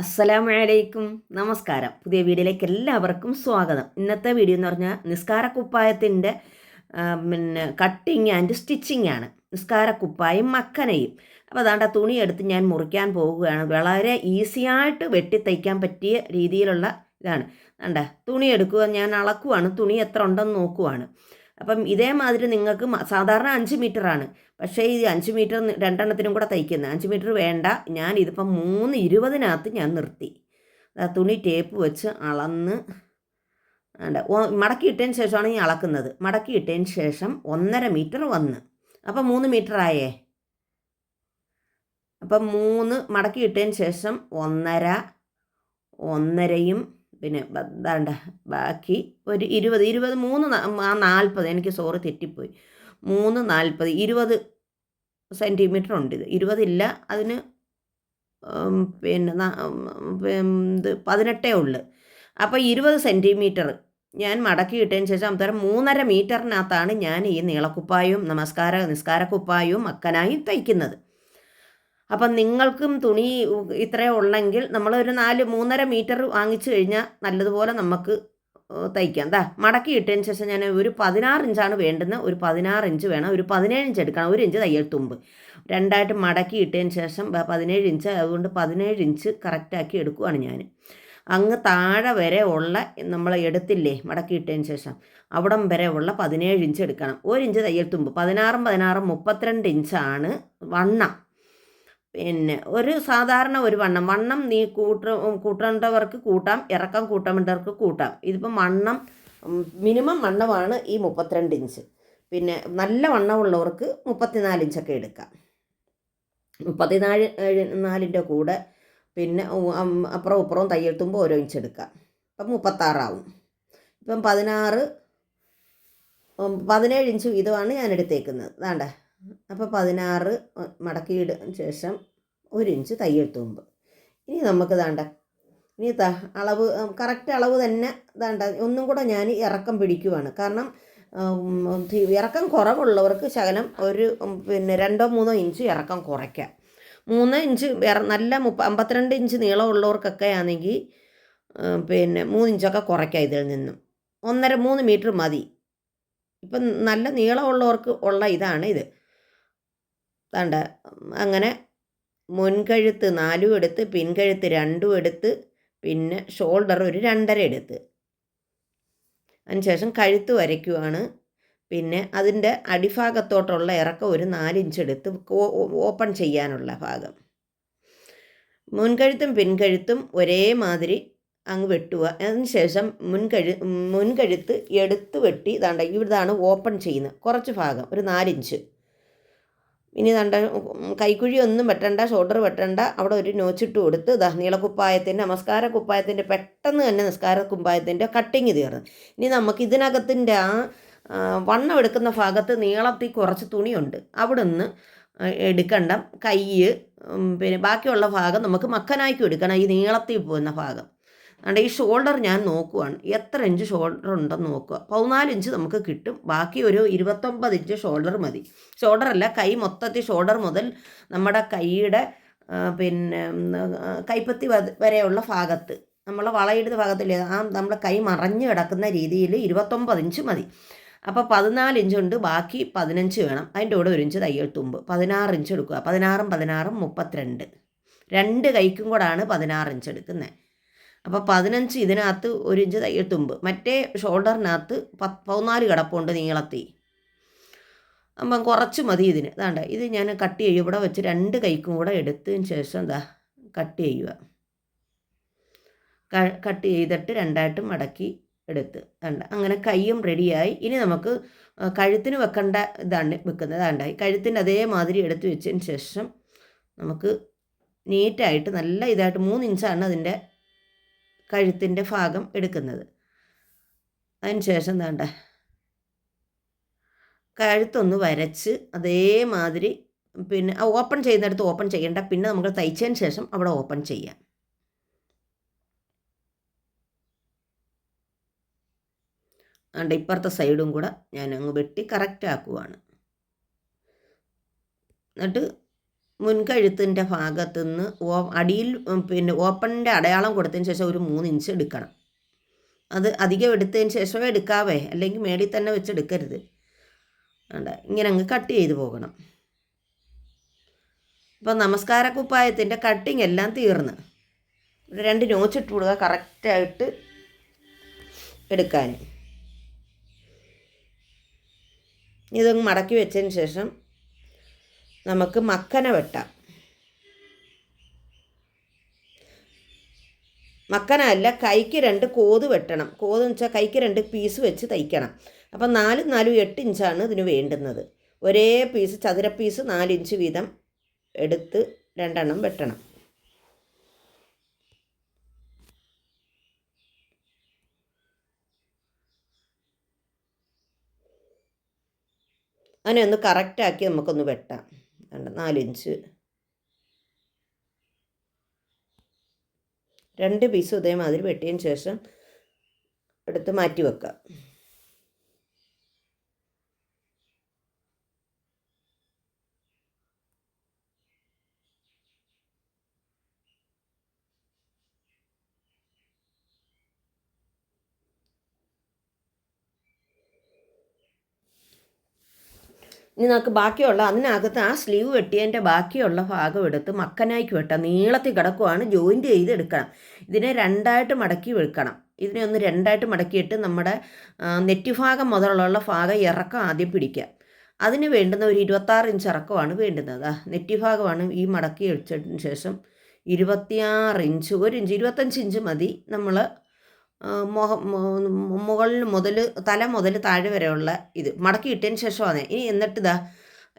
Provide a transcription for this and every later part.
അസ്സലാമലൈക്കും. നമസ്കാരം. പുതിയ വീഡിയോയിലേക്ക് എല്ലാവർക്കും സ്വാഗതം. ഇന്നത്തെ വീഡിയോ എന്ന് പറഞ്ഞാൽ നിസ്കാര കുപ്പായത്തിന്റെ പിന്നെ കട്ടിങ് ആൻഡ് സ്റ്റിച്ചിങ് ആണ്. നിസ്കാര കുപ്പായും മക്കനയും. അപ്പോൾ അതാണ്ട് ആ തുണി എടുത്ത് ഞാൻ മുറിക്കാൻ പോവുകയാണ് വളരെ ഈസിയായിട്ട് വെട്ടി തയ്ക്കാൻ പറ്റിയ രീതിയിലുള്ള ഇതാണ്. വേണ്ട തുണി എടുക്കുക ഞാൻ അളക്കുവാണ്. തുണി എത്ര ഉണ്ടെന്ന് നോക്കുവാണ്. അപ്പം ഇതേമാതിരി നിങ്ങൾക്ക് സാധാരണ അഞ്ച് മീറ്ററാണ് പക്ഷേ ഈ അഞ്ച് മീറ്റർ രണ്ടെണ്ണത്തിനും കൂടെ തയ്ക്കുന്നത് അഞ്ച് മീറ്റർ വേണ്ട. ഞാൻ ഇതിപ്പം മൂന്ന് ഇരുപതിനകത്ത് ഞാൻ നിർത്തി. തുണി ടേപ്പ് വെച്ച് അളന്ന് വേണ്ട മടക്കിയിട്ടതിന് ശേഷമാണ് ഞാൻ അളക്കുന്നത്. മടക്കിയിട്ടതിന് ശേഷം ഒന്നര മീറ്റർ വന്ന്. അപ്പം മൂന്ന് മീറ്റർ ആയേ? അപ്പം മൂന്ന് മടക്കിയിട്ടതിന് ശേഷം ഒന്നര ഒന്നരയും പിന്നെ ബ- ബാക്കി ഒരു ഇരുപത് ഇരുപത് മൂന്ന് നാൽപ്പത് എനിക്ക് സോറി തെറ്റിപ്പോയി. മൂന്ന് നാൽപ്പത് ഇരുപത് സെന്റിമീറ്റർ ഉണ്ട് ഇത്. ഇരുപതില്ല അതിന് പിന്നെ ഇത് പതിനെട്ടേ ഉള്ളു. അപ്പോൾ ഇരുപത് സെന്റിമീറ്റർ ഞാൻ മടക്കി ഇട്ടതിന് ശേഷം അന്നേരം മൂന്നര മീറ്ററിനകത്താണ് ഞാൻ ഈ നീളക്കുപ്പായും നമസ്കാര നിസ്കാരക്കുപ്പായും മക്കനായും തയ്ക്കുന്നത്. അപ്പം നിങ്ങൾക്കും തുണി ഇത്രയും ഉള്ളെങ്കിൽ നമ്മളൊരു നാല് മൂന്നര മീറ്റർ വാങ്ങിച്ചു കഴിഞ്ഞാൽ നല്ലതുപോലെ നമുക്ക് തയ്ക്കാം. എന്താ മടക്കി ഇട്ടതിന് ശേഷം ഞാൻ ഒരു പതിനാറ് ഇഞ്ചാണ് വേണ്ടുന്നത് ഒരു പതിനാറ് ഇഞ്ച് വേണം. ഒരു പതിനേഴ് ഇഞ്ച് എടുക്കണം. ഒരു ഇഞ്ച് തയ്യൽ തുമ്പ്. രണ്ടായിട്ട് മടക്കി ഇട്ടതിന് ശേഷം പതിനേഴ് ഇഞ്ച്. അതുകൊണ്ട് പതിനേഴ് ഇഞ്ച് കറക്റ്റാക്കി എടുക്കുവാണ് ഞാൻ അങ്ങ് താഴെ വരെ ഉള്ള നമ്മൾ എടുത്തില്ലേ മടക്കി ഇട്ടതിന് ശേഷം അവിടം വരെ ഉള്ള പതിനേഴ് ഇഞ്ച് എടുക്കണം. ഒരു ഇഞ്ച് തയ്യൽ തുമ്പ്. പതിനാറും പതിനാറും മുപ്പത്തിരണ്ട് ഇഞ്ചാണ് വണ്ണം. പിന്നെ ഒരു സാധാരണ ഒരു വണ്ണം. വണ്ണം നീ കൂട്ട കൂട്ടേണ്ടവർക്ക് കൂട്ടാം ഇറക്കം കൂട്ടേണ്ടവർക്ക് കൂട്ടാം. ഇതിപ്പം വണ്ണം മിനിമം വണ്ണമാണ് ഈ മുപ്പത്തിരണ്ട് ഇഞ്ച്. പിന്നെ നല്ല വണ്ണമുള്ളവർക്ക് മുപ്പത്തിനാല് ഇഞ്ചൊക്കെ എടുക്കാം. മുപ്പത്തിനാല് നാലിന്റെ കൂടെ പിന്നെ അപ്പുറം ഇപ്പുറവും തയ്യെത്തുമ്പോൾ ഓരോ ഇഞ്ച് എടുക്കാം. അപ്പം മുപ്പത്താറാവും. ഇപ്പം പതിനാറ് പതിനേഴ് ഇഞ്ച് വീതമാണ് ഞാൻ എടുത്തേക്കുന്നത്. വേണ്ട അപ്പോൾ പതിനാറ് മടക്കിയിട ശേഷം ഒരു ഇഞ്ച് തയ്യൽ തുമ്പ് ഇനി നമുക്ക് ദാണ്ട ഇനി ത അളവ് കറക്റ്റ് അളവ് തന്നെ ദാണ്ട ഒന്നും കൂടെ ഞാൻ ഇറക്കം പിടിക്കുവാണ്. കാരണം ഇറക്കം കുറവുള്ളവർക്ക് ശകലം ഒരു പിന്നെ രണ്ടോ മൂന്നോ ഇഞ്ച് ഇറക്കം കുറയ്ക്കാം. മൂന്ന് ഇഞ്ച് നല്ല മുപ്പ അമ്പത്തിരണ്ട് ഇഞ്ച് നീളമുള്ളവർക്കൊക്കെ ആണെങ്കിൽ പിന്നെ മൂന്ന് ഇഞ്ചൊക്കെ കുറയ്ക്കാം ഇതിൽ നിന്നും. ഒന്നര മൂന്ന് മീറ്റർ മതി. ഇപ്പം നല്ല നീളമുള്ളവർക്ക് ഉള്ള ഇതാണ് ഇത്. വേണ്ട അങ്ങനെ മുൻകഴുത്ത് നാലും എടുത്ത് പിൻകഴുത്ത് രണ്ടും എടുത്ത് പിന്നെ ഷോൾഡർ ഒരു രണ്ടര എടുത്ത്. അതിനുശേഷം കഴുത്ത് വരയ്ക്കുവാണ്. പിന്നെ അതിന്റെ അടിഭാഗത്തോട്ടുള്ള ഇറക്കം ഒരു നാലിഞ്ച് എടുത്ത് ഓപ്പൺ ചെയ്യാനുള്ള ഭാഗം. മുൻകഴുത്തും പിൻകഴുത്തും ഒരേമാതിരി അങ്ങ് വെട്ടുക. അതിനുശേഷം മുൻകഴു മുൻകഴുത്ത് എടുത്ത് വെട്ടി ഇതാണ്ട് ഇവിടുന്നാണ് ഓപ്പൺ ചെയ്യുന്നത്. കുറച്ച് ഭാഗം ഒരു നാലിഞ്ച്. ഇനി തണ്ട കൈക്കുഴി ഒന്നും വെട്ടണ്ട ഷോൾഡർ വെട്ടണ്ട. അവിടെ ഒരു നോച്ചിട്ട് കൊടുത്ത് ദാ നീളക്കുപ്പായത്തിന്റെ നമസ്കാര കുപ്പായത്തിന്റെ പെട്ടെന്ന് തന്നെ നിസ്കാര കുപ്പായത്തിന്റെ കട്ടിങ് തീർന്നു. ഇനി നമുക്ക് ഇതിനകത്തിന്റെ ആ വണ്ണം എടുക്കുന്ന ഭാഗത്ത് നീളത്തിൽ കുറച്ച് തുണിയുണ്ട്. അവിടെ നിന്ന് എടുക്കണ്ട. കൈ പിന്നെ ബാക്കിയുള്ള ഭാഗം നമുക്ക് മക്കനായിക്കും എടുക്കണം ഈ നീളത്തിൽ പോകുന്ന ഭാഗം. അതുകൊണ്ട് ഈ ഷോൾഡർ ഞാൻ നോക്കുവാണ്. എത്ര ഇഞ്ച് ഷോൾഡർ ഉണ്ടെന്ന് നോക്കുക. പതിനാല് ഇഞ്ച് നമുക്ക് കിട്ടും. ബാക്കി ഒരു ഇരുപത്തൊമ്പത് ഇഞ്ച് ഷോൾഡർ മതി. ഷോൾഡർ അല്ല കൈ മൊത്തത്തിൽ ഷോൾഡർ മുതൽ നമ്മുടെ കൈയുടെ പിന്നെ കൈപ്പത്തി വരെയുള്ള ഭാഗത്ത്. നമ്മളെ വളയിടുന്ന ഭാഗത്തില്ലേ ആ നമ്മുടെ കൈ മറഞ്ഞു കിടക്കുന്ന രീതിയിൽ ഇരുപത്തൊമ്പത് ഇഞ്ച് മതി. അപ്പോൾ പതിനാല് ഇഞ്ചുണ്ട് ബാക്കി പതിനഞ്ച് വേണം. അതിന്റെ കൂടെ ഒരു ഇഞ്ച് തയ്യൽ തുമ്പ്. പതിനാറ് ഇഞ്ച് എടുക്കുക. പതിനാറും പതിനാറും മുപ്പത്തിരണ്ട്. രണ്ട് കൈക്കും കൂടാണ് പതിനാറ് ഇഞ്ച് എടുക്കുന്നത്. അപ്പോൾ പതിനഞ്ച് ഇതിനകത്ത് ഒരു ഇഞ്ച് തയ്യൽ തുമ്പ്. മറ്റേ ഷോൾഡറിനകത്ത് പത്ത് പതിനാല് കിടപ്പുണ്ട് നീളത്തി അപ്പം കുറച്ച് മതി ഇതിന്. അതാണ്ട് ഇത് ഞാൻ കട്ട് ചെയ്യും. ഇവിടെ വെച്ച് രണ്ട് കൈക്കും കൂടെ എടുത്തതിന് ശേഷം എന്താ കട്ട് ചെയ്യുക. കട്ട് ചെയ്തിട്ട് രണ്ടായിട്ട് മടക്കി എടുത്ത്. കണ്ട അങ്ങനെ കൈയും റെഡിയായി. ഇനി നമുക്ക് കഴുത്തിന് വെക്കേണ്ട ഇതാണ് വെക്കുന്നത്. അതാണ്ടായി കഴുത്തിന്റെ അതേമാതിരി എടുത്ത് വെച്ചതിന് ശേഷം നമുക്ക് നീറ്റായിട്ട് നല്ല ഇതായിട്ട് മൂന്ന് ഇഞ്ചാണ് അതിന്റെ കഴുത്തിന്റെ ഭാഗം എടുക്കുന്നത്. അതിന് ശേഷം വേണ്ട കഴുത്തൊന്ന് വരച്ച് അതേമാതിരി പിന്നെ ഓപ്പൺ ചെയ്യുന്നിടത്ത് ഓപ്പൺ ചെയ്യേണ്ട. പിന്നെ നമുക്ക് തയ്ച്ചതിന് ശേഷം അവിടെ ഓപ്പൺ ചെയ്യാം. അതുകൊണ്ട് ഇപ്പുറത്തെ സൈഡും കൂടെ ഞാൻ അങ്ങ് വെട്ടി കറക്റ്റ് ആക്കുവാണ്. എന്നിട്ട് മുൻകഴുത്തിന്റെ ഭാഗത്തു നിന്ന് ഓ അടിയിൽ പിന്നെ ഓപ്പണിന്റെ അടയാളം കൊടുത്തതിന് ശേഷം ഒരു മൂന്ന് ഇഞ്ച് എടുക്കണം. അത് അധികം എടുത്തതിന് ശേഷമേ എടുക്കാവേ അല്ലെങ്കിൽ മേടി തന്നെ വെച്ച് എടുക്കരുത്. വേണ്ട ഇങ്ങനെ അങ്ങ് കട്ട് ചെയ്ത് പോകണം. അപ്പോൾ നമസ്കാര കുപ്പായത്തിന്റെ കട്ടിങ് എല്ലാം തീർന്ന്. രണ്ട് നോച്ചിട്ട് കൊടുക്കുക കറക്റ്റായിട്ട് എടുക്കാൻ. ഇതൊന്ന് മടക്കി വെച്ചതിന് ശേഷം നമുക്ക് മക്കന വെട്ടാം. മക്കന അല്ല കൈക്ക് രണ്ട് കോത് വെട്ടണം. കോത് എന്ന് വെച്ചാൽ കൈക്ക് രണ്ട് പീസ് വെച്ച് തയ്ക്കണം. അപ്പം നാല് നാലും എട്ട് ഇഞ്ചാണ് ഇതിന് വേണ്ടുന്നത്. ഒരേ പീസ് ചതുര പീസ് നാല് ഇഞ്ച് വീതം എടുത്ത് രണ്ടെണ്ണം വെട്ടണം. അതിനെ ഒന്ന് കറക്റ്റാക്കി നമുക്കൊന്ന് വെട്ടാം. നാലിഞ്ച്. രണ്ട് പീസ് ഇതേമാതിരി വെട്ടിയതിന് ശേഷം എടുത്ത് മാറ്റി വെക്കാം. ഇനി നമുക്ക് ബാക്കിയുള്ള അതിനകത്ത് ആ സ്ലീവ് വെട്ടിയതിന്റെ ബാക്കിയുള്ള ഭാഗം എടുത്ത് മക്കനായിക്ക് വെട്ടാം നീളത്തിൽ കിടക്കുവാണ് ജോയിന്റ് ചെയ്ത് എടുക്കണം ഇതിനെ രണ്ടായിട്ട് മടക്കി വെക്കണം. ഇതിനെ ഒന്ന് രണ്ടായിട്ട് മടക്കിയിട്ട് നമ്മുടെ നെറ്റി ഭാഗം മുതലുള്ള ഭാഗം ഇറക്കം ആദ്യം പിടിക്കുക. അതിന് വേണ്ടുന്ന ഒരു ഇരുപത്താറ് ഇഞ്ച് ഇറക്കമാണ് വേണ്ടുന്നത്. നെറ്റി ഭാഗമാണ് ഈ മടക്കി വെച്ചതിന് ശേഷം ഇരുപത്തിയാറ് ഇഞ്ച് ഒരു ഇഞ്ച് ഇരുപത്തഞ്ച് ഇഞ്ച് മതി. നമ്മൾ മുഖം മുകളിൽ മുതൽ തല മുതൽ താഴെ വരെയുള്ള ഇത്. മടക്കി ഇട്ടതിന് ശേഷമാണ്. ഇനി എന്നിട്ട് ഇതാ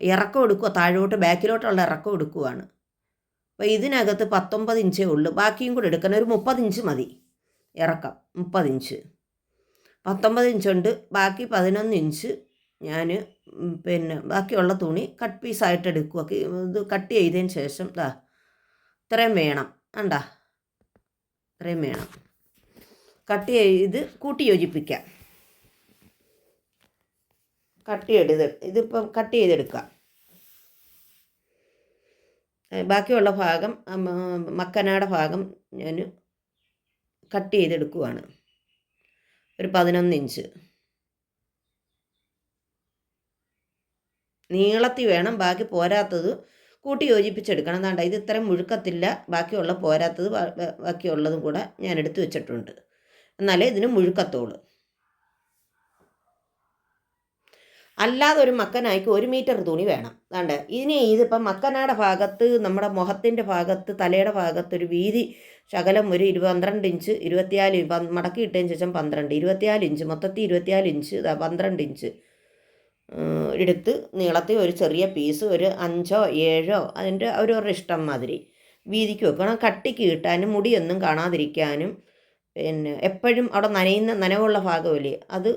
ഇറക്കം എടുക്കുക. താഴോട്ട് ബാക്കിലോട്ടുള്ള ഇറക്കം എടുക്കുവാണ്. അപ്പോൾ ഇതിനകത്ത് പത്തൊമ്പത് ഇഞ്ചേ ഉള്ളൂ. ബാക്കിയും കൂടെ എടുക്കണം. ഒരു മുപ്പത് ഇഞ്ച് മതി. ഇറക്കം. മുപ്പത് ഇഞ്ച്. പത്തൊമ്പത് ഇഞ്ചുണ്ട് ബാക്കി പതിനൊന്ന് ഇഞ്ച് ഞാൻ പിന്നെ ബാക്കിയുള്ള തുണി കട്ട് പീസായിട്ട് എടുക്കുക. ഇത് കട്ട് ചെയ്തതിന് ശേഷം ദാ ഇത്രയും വേണം. കണ്ടാ? ഇത്രയും വേണം. കട്ട് ചെയ്ത് കൂട്ടി യോജിപ്പിക്കാം കട്ട് ചെയ്ത് ഇതിപ്പം കട്ട് ചെയ്തെടുക്കാം. ബാക്കിയുള്ള ഭാഗം മക്കനാട ഭാഗം ഞാൻ കട്ട് ചെയ്തെടുക്കുവാണ്. ഒരു പതിനൊന്ന് ഇഞ്ച്. നീളത്തിൽ വേണം ബാക്കി പോരാത്തത് കൂട്ടി യോജിപ്പിച്ചെടുക്കണം എന്താണ്ട ഇത് ഇത്രയും മുഴുക്കത്തില്ല ബാക്കിയുള്ള പോരാത്തത് ബാക്കിയുള്ളതും കൂടെ ഞാൻ എടുത്തു വെച്ചിട്ടുണ്ട്. എന്നാലേ ഇതിന് മുഴുക്കത്തോളൂ അല്ലാതെ ഒരു മക്കനായിക്ക് ഒരു മീറ്റർ തുണി വേണം. അതാണ്ട് ഇനി ഇതിപ്പം മക്കനാടെ ഭാഗത്ത് നമ്മുടെ മുഖത്തിന്റെ ഭാഗത്ത് തലയുടെ ഭാഗത്ത് ഒരു വീതി ശകലം ഒരു ഇരുപത് പന്ത്രണ്ട് ഇഞ്ച് ഇരുപത്തിനാല് പ- മടക്കി ഇട്ടതിന് ശേഷം പന്ത്രണ്ട് ഇരുപത്തിനാല് ഇഞ്ച് മൊത്തത്തിൽ ഇരുപത്തിനാല് ഇഞ്ച് പന്ത്രണ്ട് ഇഞ്ച് എടുത്ത് നീളത്തിൽ ഒരു ചെറിയ പീസ് ഒരു അഞ്ചോ ഏഴോ അതിന്റെ അവരവരുടെ ഇഷ്ടം മാതിരി വീതിക്ക് വെക്കണം. കട്ടിക്ക് കിട്ടാനും മുടിയൊന്നും കാണാതിരിക്കാനും പിന്നെ എപ്പോഴും അവിടെ നനയുന്ന നനവുള്ള ഭാഗമില്ലേ അത്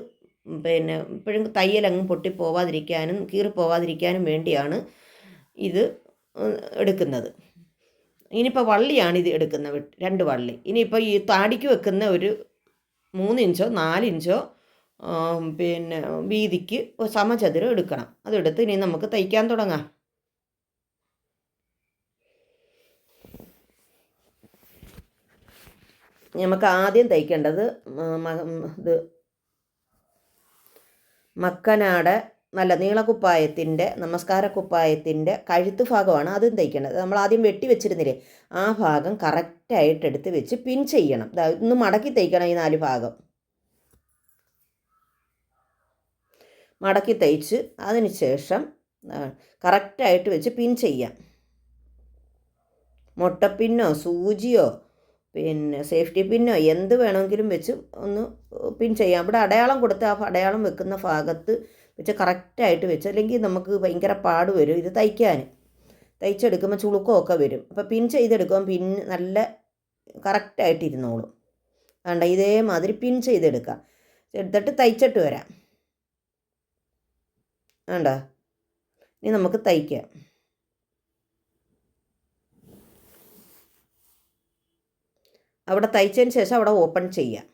പിന്നെ എപ്പോഴും തയ്യലങ്ങ് പൊട്ടിപ്പോവാതിരിക്കാനും കീറിപ്പോവാതിരിക്കാനും വേണ്ടിയാണ് ഇത് എടുക്കുന്നത്. ഇനിയിപ്പോൾ വള്ളിയാണ് ഇത് എടുക്കുന്ന രണ്ട് വള്ളി. ഇനിയിപ്പോൾ ഈ താടിക്ക് വെക്കുന്ന ഒരു മൂന്ന് ഇഞ്ചോ നാല് ഇഞ്ചോ പിന്നെ വീതിക്ക് സമചതുരം എടുക്കണം. അതെടുത്ത് ഇനി നമുക്ക് തയ്ക്കാൻ തുടങ്ങാം. നമുക്ക് ആദ്യം തയ്ക്കേണ്ടത് ഇത് മക്കനാട് നല്ല നീളക്കുപ്പായത്തിന്റെ നമസ്കാര കുപ്പായത്തിന്റെ കഴുത്ത് ഭാഗമാണ് ആദ്യം തയ്ക്കേണ്ടത്. നമ്മൾ ആദ്യം വെട്ടി വെച്ചിരുന്നില്ലേ ആ ഭാഗം കറക്റ്റായിട്ട് എടുത്ത് വെച്ച് പിൻ ചെയ്യണം. ഒന്ന് മടക്കി തയ്ക്കണം ഈ നാല് ഭാഗം. മടക്കി തയ്ച്ച് അതിന് ശേഷം കറക്റ്റായിട്ട് വെച്ച് പിൻ ചെയ്യാം. മുട്ടപ്പിന്നോ സൂചിയോ പിന്നെ സേഫ്റ്റി പിന്നോ എന്ത് വേണമെങ്കിലും വെച്ച് ഒന്ന് പിൻ ചെയ്യാം. ഇവിടെ അടയാളം കൊടുത്ത് ആ അടയാളം വെക്കുന്ന ഭാഗത്ത് വെച്ച് കറക്റ്റായിട്ട് വെച്ച് അല്ലെങ്കിൽ നമുക്ക് ഭയങ്കര പാട് വരും ഇത് തയ്ക്കാൻ. തയ്ച്ചെടുക്കുമ്പോൾ ചുളുക്കമൊക്കെ വരും. അപ്പോൾ പിൻ ചെയ്തെടുക്കുമ്പോൾ പിൻ നല്ല കറക്റ്റായിട്ട് ഇരുന്നോളും. വേണ്ട ഇതേമാതിരി പിൻ ചെയ്തെടുക്കാം. എടുത്തിട്ട് തയ്ച്ചിട്ട് വരാം. വേണ്ട ഇനി നമുക്ക് തയ്ക്കാം. അവിടെ തയ്ച്ചതിന് ശേഷം അവിടെ ഓപ്പൺ ചെയ്യാം.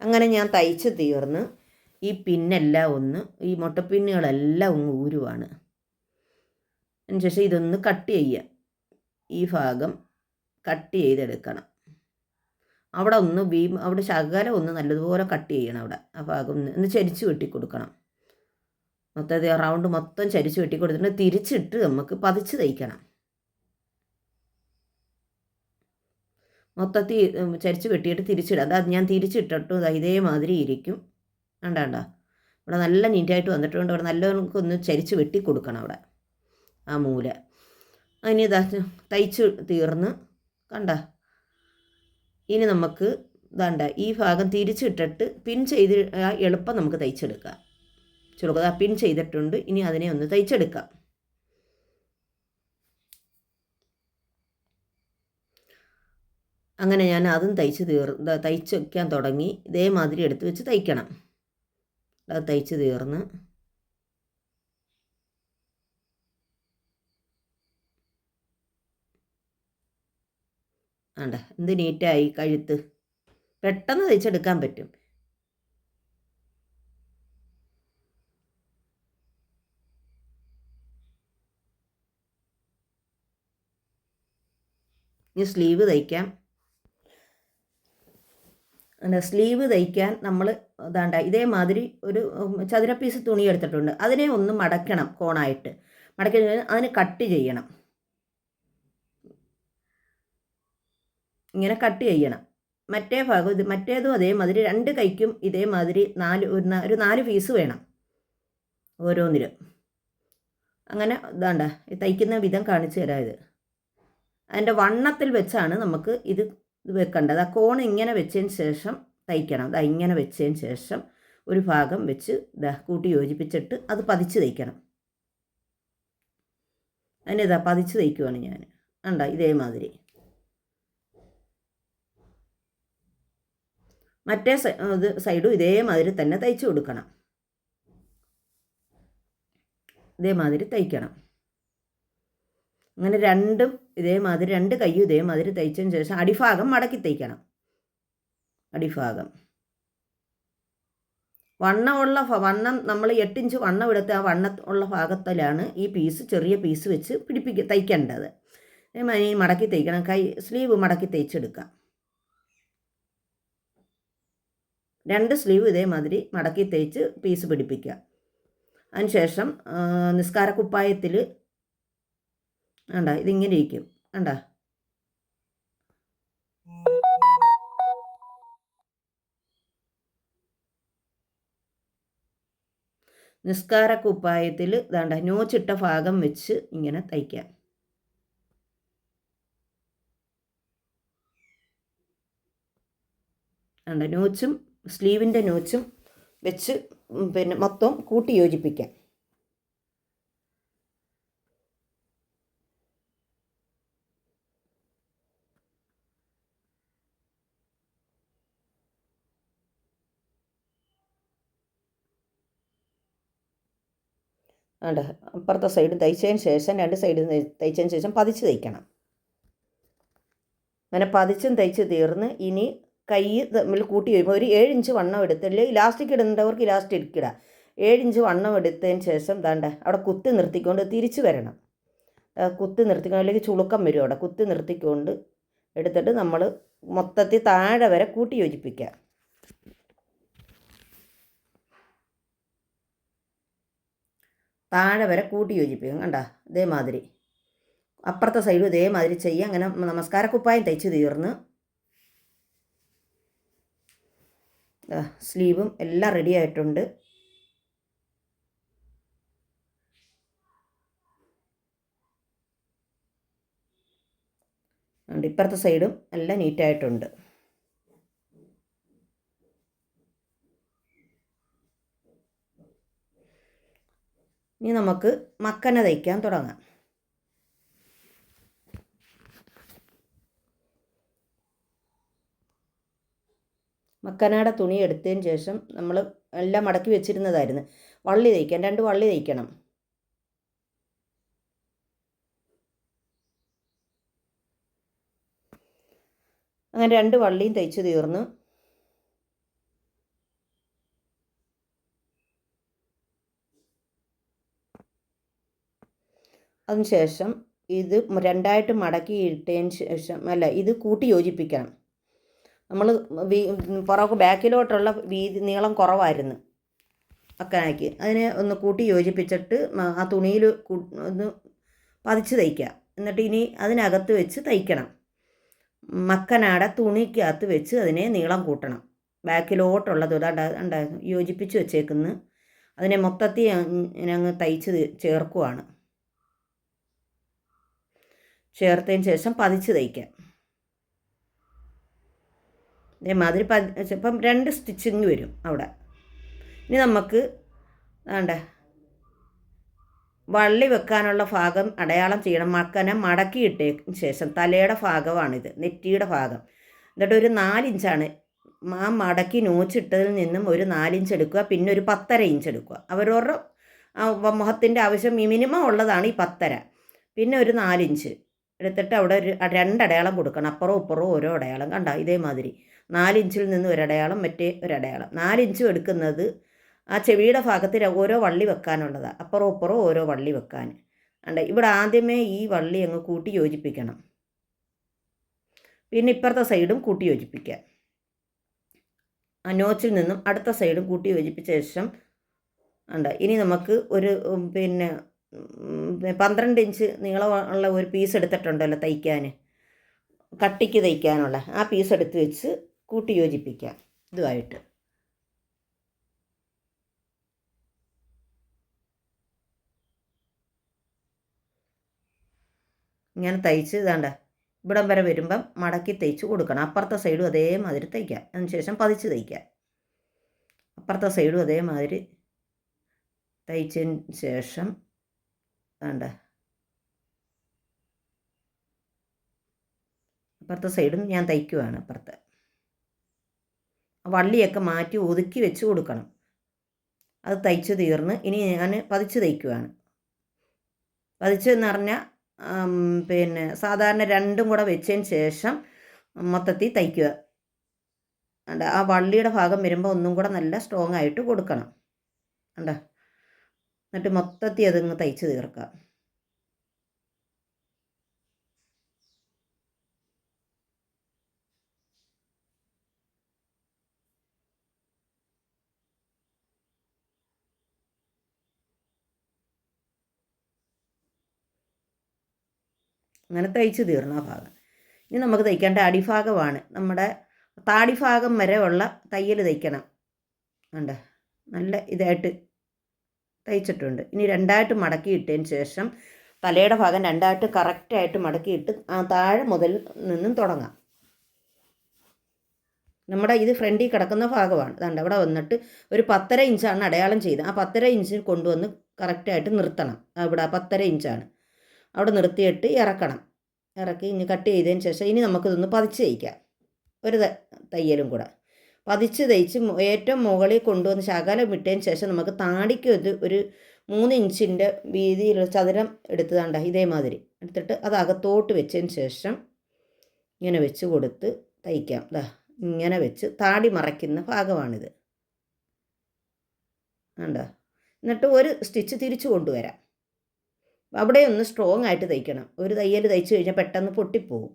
അങ്ങനെ ഞാൻ തയ്ച്ച് തീർന്ന് ഈ പിന്നെല്ലാം ഒന്ന് ഈ മുട്ടപ്പിന്നുകളെല്ലാം ഒന്ന് ഊരുവാണ്. അതിനുശേഷം ഇതൊന്ന് കട്ട് ചെയ്യുക. ഈ ഭാഗം കട്ട് ചെയ്തെടുക്കണം. അവിടെ ഒന്ന് ബീം അവിടെ ശകലം ഒന്ന് നല്ലതുപോലെ കട്ട് ചെയ്യണം അവിടെ ആ ഭാഗം ഒന്ന്. ഒന്ന് ചരിച്ച് വെട്ടി കൊടുക്കണം മൊത്തത്തിൽ റൗണ്ട് മൊത്തം ചരിച്ച് വെട്ടി കൊടുത്തിട്ട് തിരിച്ചിട്ട് നമുക്ക് പതിച്ച് തയ്ക്കണം. മൊത്തത്തിൽ ചരിച്ച് കെട്ടിയിട്ട് തിരിച്ചിടാം അതായത് ഞാൻ തിരിച്ചിട്ടിട്ടും ഇതേമാതിരി ഇരിക്കും. വേണ്ട വേണ്ട ഇവിടെ നല്ല നീറ്റായിട്ട് വന്നിട്ടുണ്ട്. അവിടെ നല്ലവർക്ക് ഒന്ന് ചരിച്ച് വെട്ടി കൊടുക്കണം അവിടെ ആ മൂല. അതിന് ഇതാ തയ്ച്ച് തീർന്ന് കണ്ട. ഇനി നമുക്ക് ഇതാണ്ട ഈ ഭാഗം തിരിച്ചിട്ടിട്ട് പിൻ ചെയ്ത് എളുപ്പം നമുക്ക് തയ്ച്ചെടുക്കാം. ചുളുക്കുക പിൻ ചെയ്തിട്ടുണ്ട്. ഇനി അതിനെ ഒന്ന് തയ്ച്ചെടുക്കാം. അങ്ങനെ ഞാൻ അതും തയ്ച്ച് തീർ തയ്ച്ച് വയ്ക്കാൻ തുടങ്ങി. ഇതേമാതിരി എടുത്ത് വെച്ച് തയ്ക്കണം. അത് തയ്ച്ച് തീർന്ന്. ആണ്ട എന്ത് നീറ്റായി കഴുത്ത്. പെട്ടെന്ന് തയ്ച്ചെടുക്കാൻ പറ്റും. ഇനി സ്ലീവ് തയ്ക്കാം. സ്ലീവ് തയ്ക്കാൻ നമ്മൾ ഇതാണ്ട ഇതേമാതിരി ഒരു ചതുര പീസ് തുണി എടുത്തിട്ടുണ്ട്. അതിനെ ഒന്ന് മടക്കണം കോണായിട്ട്. മടക്കി അതിന് കട്ട് ചെയ്യണം. ഇങ്ങനെ കട്ട് ചെയ്യണം. മറ്റേ ഭാഗം ഇത് മറ്റേതും അതേമാതിരി രണ്ട് കൈക്കും ഇതേമാതിരി നാല് ഒരു ഒരു നാല് പീസ് വേണം. ഓരോന്നിലും. അങ്ങനെ ഇതാണ്ട തയ്ക്കുന്ന വിധം കാണിച്ചു തരാം ഇത്. അതിന്റെ വണ്ണത്തിൽ വെച്ചാണ് നമുക്ക് ഇത് ഇത് വെക്കേണ്ടത്. ആ കോൺ ഇങ്ങനെ വെച്ചതിന് ശേഷം തയ്ക്കണം. അത് ഇങ്ങനെ വെച്ചതിന് ശേഷം ഒരു ഭാഗം വെച്ച് കൂട്ടി യോജിപ്പിച്ചിട്ട് അത് പതിച്ച് തയ്ക്കണം. അതിനിതാ പതിച്ച് തയ്ക്കുവാണ് ഞാൻ. ഉണ്ട ഇതേമാതിരി. മറ്റേ ഇത് സൈഡും ഇതേമാതിരി തന്നെ തയ്ച്ചു കൊടുക്കണം. ഇതേമാതിരി തയ്ക്കണം. അങ്ങനെ രണ്ടും ഇതേമാതിരി രണ്ട് കൈയും ഇതേമാതിരി തയ്ച്ചതിന് ശേഷം അടിഭാഗം മടക്കി തയ്ക്കണം. അടിഭാഗം. വണ്ണമുള്ള വണ്ണം നമ്മൾ എട്ടിഞ്ച് വണ്ണം എടുത്ത് ആ വണ്ണ ഉള്ള ഭാഗത്തിലാണ് ഈ പീസ് ചെറിയ പീസ് വെച്ച് പിടിപ്പിക്ക തയ്ക്കേണ്ടത്. ഈ മടക്കി തയ്ക്കണം കൈ സ്ലീവ് മടക്കി തയ്ച്ചെടുക്കാം. രണ്ട് സ്ലീവ് ഇതേമാതിരി മടക്കി തയ്ച്ച് പീസ് പിടിപ്പിക്കുക അതിനുശേഷം നിസ്കാര നിസ്കാരക്കുപ്പായത്തിൽ വേണ്ട ഇതിങ്ങനെ ഇരിക്കും. വേണ്ട നിസ്കാരക്കുപ്പായത്തിൽ ഇതാണ്ട നോച്ചിട്ട ഭാഗം വെച്ച് ഇങ്ങനെ തയ്ക്കാം. അണ്ട നോച്ചും സ്ലീവിന്റെ നോച്ചും വെച്ച് പിന്നെ മൊത്തം കൂട്ടി യോജിപ്പിക്കാം. വേണ്ട അപ്പുറത്തെ സൈഡ് തയ്ച്ചതിന് ശേഷം രണ്ട് സൈഡിൽ തയ്ച്ചതിന് ശേഷം പതിച്ച് തയ്ക്കണം. അങ്ങനെ പതിച്ചും തയ്ച്ച് തീർന്ന് ഇനി കൈ തമ്മിൽ കൂട്ടി വരുമ്പോൾ ഒരു ഏഴ് ഇഞ്ച് വണ്ണം എടുത്തില്ലേ ഇലാസ്റ്റിക് ഇടുന്നവർക്ക് ഇലാസ്റ്റിക് ഇടാം. ഏഴ് ഇഞ്ച് വണ്ണം എടുത്തതിന് ശേഷം ദാണ്ട അവിടെ കുത്തി നിർത്തിക്കൊണ്ട് തിരിച്ചു വരണം. കുത്തി നിർത്തിക്കൊണ്ട് അല്ലെങ്കിൽ ചുളുക്കം വരും അവിടെ. കുത്തി നിർത്തിക്കൊണ്ട് എടുത്തിട്ട് നമ്മൾ മൊത്തത്തിൽ താഴെ വരെ കൂട്ടി യോജിപ്പിക്കുക. താഴെ വരെ കൂട്ടി യോജിപ്പിക്കും കണ്ട? ഇതേമാതിരി. അപ്പുറത്തെ സൈഡും ഇതേമാതിരി ചെയ്യുക. അങ്ങനെ നമസ്കാരക്കുപ്പായം തയ്ച്ച് തീർന്ന്. സ്ലീവും എല്ലാം റെഡി ആയിട്ടുണ്ട്. ഇപ്പുറത്തെ സൈഡും എല്ലാം നീറ്റായിട്ടുണ്ട് ഇനി നമുക്ക് മക്കന തയ്ക്കാൻ തുടങ്ങാം. മക്കനയുടെ തുണി എടുത്തതിന് ശേഷം നമ്മൾ എല്ലാം മടക്കി വെച്ചിരുന്നതായിരുന്നു. വള്ളി തയ്ക്കാൻ രണ്ട് വള്ളി തയ്ക്കണം. അങ്ങനെ രണ്ട് വള്ളിയും തയ്ച്ചു തീർന്നു. അതിനുശേഷം ഇത് രണ്ടായിട്ട് മടക്കി ഇട്ടതിന് ശേഷം അല്ല ഇത് കൂട്ടി യോജിപ്പിക്കണം. നമ്മൾ പുറകു ബാക്കിലോട്ടുള്ള വീതി നീളം കുറവായിരുന്നു അക്കനാക്കി അതിനെ ഒന്ന് കൂട്ടി യോജിപ്പിച്ചിട്ട് ആ തുണിയിൽ ഒന്ന് പതിച്ച് തയ്ക്കുക എന്നിട്ട് ഇനി അതിനകത്ത് വെച്ച് തയ്ക്കണം. മക്കനാടെ തുണിക്കകത്ത് വെച്ച് അതിനെ നീളം കൂട്ടണം. ബാക്കിലോട്ടുള്ള ഉണ്ടായിരുന്നു യോജിപ്പിച്ച് വെച്ചേക്കുന്നു. അതിനെ മൊത്തത്തിൽ അങ്ങ് തയ്ച്ച് ചേർക്കുവാണ്. ചേർത്തതിന് ശേഷം പതിച്ച് തയ്ക്കാം. ഇതേമാതിരി പതി ഇപ്പം രണ്ട് സ്റ്റിച്ചിങ് വരും അവിടെ. ഇനി നമുക്ക് വേണ്ട വള്ളി വെക്കാനുള്ള ഭാഗം അടയാളം ചെയ്യണം. മക്കനെ മടക്കിയിട്ടതിന് ശേഷം തലയുടെ ഭാഗമാണിത് നെറ്റിയുടെ ഭാഗം. എന്നിട്ട് ഒരു നാലിഞ്ചാണ്. ആ മടക്കി നോച്ചിട്ടതിൽ നിന്നും ഒരു നാലിഞ്ച് എടുക്കുക പിന്നെ ഒരു പത്തര ഇഞ്ച് എടുക്കുക. അവരവരുടെ മുഖത്തിന്റെ ആവശ്യം മിനിമം ഉള്ളതാണ് ഈ പത്തര. പിന്നെ ഒരു നാലിഞ്ച്. എടുത്തിട്ട് അവിടെ ഒരു രണ്ടടയാളം കൊടുക്കണം. അപ്പുറവും ഇപ്പുറവും ഓരോ അടയാളം. കണ്ട? ഇതേമാതിരി. നാലിഞ്ചിൽ നിന്ന് ഒരടയാളം മറ്റേ ഒരടയാളം. നാലിഞ്ചും എടുക്കുന്നത് ആ ചെവിയുടെ ഭാഗത്ത് ഓരോ വള്ളി വെക്കാനുള്ളതാണ് അപ്പുറവും ഇപ്പുറവും ഓരോ വള്ളി വെക്കാൻ. ഉണ്ട് ഇവിടെ ആദ്യമേ ഈ വള്ളി അങ്ങ് കൂട്ടി യോജിപ്പിക്കണം. പിന്നെ ഇപ്പുറത്തെ സൈഡും കൂട്ടി യോജിപ്പിക്കുക. ആ നോച്ചിൽ നിന്നും അടുത്ത സൈഡും കൂട്ടി യോജിപ്പിച്ച ശേഷം ഉണ്ട് ഇനി നമുക്ക് ഒരു പിന്നെ പന്ത്രണ്ട് ഇഞ്ച് നീളമുള്ള ഒരു പീസ് എടുത്തിട്ടുണ്ടല്ലോ തയ്ക്കാൻ. കട്ടിക്ക് തയ്ക്കാനുള്ള. ആ പീസ് എടുത്ത് വെച്ച് കൂട്ടി യോജിപ്പിക്കാം ഇതുമായിട്ട്. ഇങ്ങനെ തയ്ച്ച് ഇതാണ്ട ഇവിടം വരെ വരുമ്പം മടക്കി തയ്ച്ച് കൊടുക്കണം. അപ്പുറത്തെ സൈഡും അതേമാതിരി തയ്ക്കാം. അതിനുശേഷം പതിച്ച് തയ്ക്കാം. അപ്പുറത്തെ സൈഡും അതേമാതിരി തയ്ച്ചതിന് ശേഷം വേണ്ട അപ്പുറത്തെ സൈഡും ഞാൻ തയ്ക്കുവാണ് അപ്പുറത്തെ. വള്ളിയൊക്കെ മാറ്റി ഒതുക്കി വെച്ച് കൊടുക്കണം. അത് തയ്ച്ച് തീർന്ന് ഇനി ഞാൻ പതിച്ച് തയ്ക്കുവാണ്. പതിച്ച് എന്ന് പറഞ്ഞാൽ പിന്നെ സാധാരണ രണ്ടും കൂടെ വെച്ചതിന് ശേഷം മൊത്തത്തിൽ തയ്ക്കുക. ആ വള്ളിയുടെ ഭാഗം വരുമ്പോൾ ഒന്നും കൂടെ നല്ല സ്ട്രോങ് ആയിട്ട് കൊടുക്കണം. കണ്ടോ എന്നിട്ട് മൊത്തത്തിൽ അതങ്ങ് തയ്ച്ച് തീർക്കാം അങ്ങനെ തയ്ച്ച് തീർന്ന ഭാഗം. ഇനി നമുക്ക് തയ്ക്കേണ്ട അടിഭാഗമാണ്. നമ്മുടെ താടിഭാഗം വരെ ഉള്ള തയ്യൽ തയ്ക്കണം. ഉണ്ട് നല്ല ഇതായിട്ട് തയ്ച്ചിട്ടുണ്ട്. ഇനി രണ്ടായിട്ട് മടക്കിയിട്ടതിന് ശേഷം തലയുടെ ഭാഗം രണ്ടായിട്ട് കറക്റ്റായിട്ട് മടക്കിയിട്ട് ആ താഴെ മുതൽ നിന്നും തുടങ്ങാം. നമ്മുടെ ഇത് ഫ്രണ്ടിൽ കിടക്കുന്ന ഭാഗമാണ്. അതുകൊണ്ട് അവിടെ വന്നിട്ട് ഒരു പത്തര ഇഞ്ചാണ് അടയാളം ചെയ്ത്. ആ പത്തര ഇഞ്ച് കൊണ്ടുവന്ന് കറക്റ്റായിട്ട് നിർത്തണം. അവിടെ പത്തര ഇഞ്ചാണ് അവിടെ നിർത്തിയിട്ട് ഇറക്കണം. ഇറക്കി ഇനി കട്ട് ചെയ്തതിന് ശേഷം ഇനി നമുക്കിതൊന്ന് പതിച്ച് തയ്ക്കാം. ഒരു തയ്യലും കൂടെ. പതിച്ച് തയ്ച്ച് ഏറ്റവും മുകളിൽ കൊണ്ടുവന്ന് ശകലം ഇട്ടതിന് ശേഷം നമുക്ക് താടിക്ക് ഒരു ഒരു മൂന്ന് ഇഞ്ചിന്റെ വീതിയിലുള്ള ചതുരം എടുത്തതാണ്ട ഇതേമാതിരി. എടുത്തിട്ട് അത് അകത്തോട്ട് വെച്ചതിന് ശേഷം ഇങ്ങനെ വെച്ച് കൊടുത്ത് തയ്ക്കാം. ദാ ഇങ്ങനെ വെച്ച് താടി മറയ്ക്കുന്ന ഭാഗമാണിത്. കണ്ടോ എന്നിട്ട് ഒരു സ്റ്റിച്ച് തിരിച്ചു കൊണ്ടുവരാം. അവിടെ ഒന്ന് സ്ട്രോങ് ആയിട്ട് തയ്ക്കണം. ഒരു തയ്യൽ തയ്ച്ചു കഴിഞ്ഞാൽ പെട്ടെന്ന് പൊട്ടിപ്പോവും.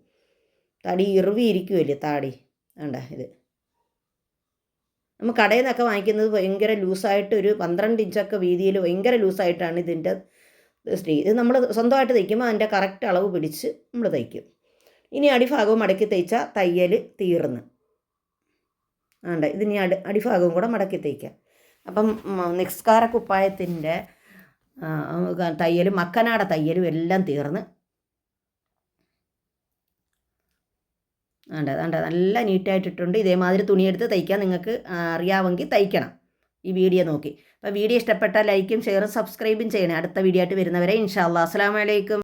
തടി ഇറുവിയിരിക്കുമല്ലേ താടി? വേണ്ട ഇത്. നമ്മൾ കടയിൽ നിന്നൊക്കെ വാങ്ങിക്കുന്നത് ഭയങ്കര ലൂസായിട്ട് ഒരു പന്ത്രണ്ട് ഇഞ്ചൊക്കെ വീതിയിൽ ഭയങ്കര ലൂസായിട്ടാണ് ഇതിന്റെ സ്ത്രീ ഇത് നമ്മൾ സ്വന്തമായിട്ട് തയ്ക്കുമ്പോൾ അതിന്റെ കറക്റ്റ് അളവ് പിടിച്ച് നമ്മൾ തയ്ക്കും. ഇനി അടിഭാഗവും മടക്കി തയ്ച്ചാൽ തയ്യൽ തീർന്ന്. വേണ്ട ഇതിനി അടി അടിഭാഗവും കൂടെ മടക്കി തയ്ക്കാം. അപ്പം നിസ്കാര കുപ്പായത്തിന്റെ തയ്യലും മക്കനാട തയ്യലും എല്ലാം തീർന്ന്. വേണ്ട വേണ്ട നല്ല നീറ്റായിട്ടിട്ടുണ്ട്. ഇതേമാതിരി തുണിയെടുത്ത് തയ്ക്കാൻ നിങ്ങൾക്ക് അറിയാമെങ്കിൽ തയ്ക്കണം. ഈ വീഡിയോ നോക്കി. അപ്പോൾ വീഡിയോ ഇഷ്ടപ്പെട്ടാൽ ലൈക്കും ഷെയറും സബ്സ്ക്രൈബും ചെയ്യണേ. അടുത്ത വീഡിയോ ആയിട്ട് വരുന്നവരെ ഇൻഷാ അസ്സാം വലൈക്കും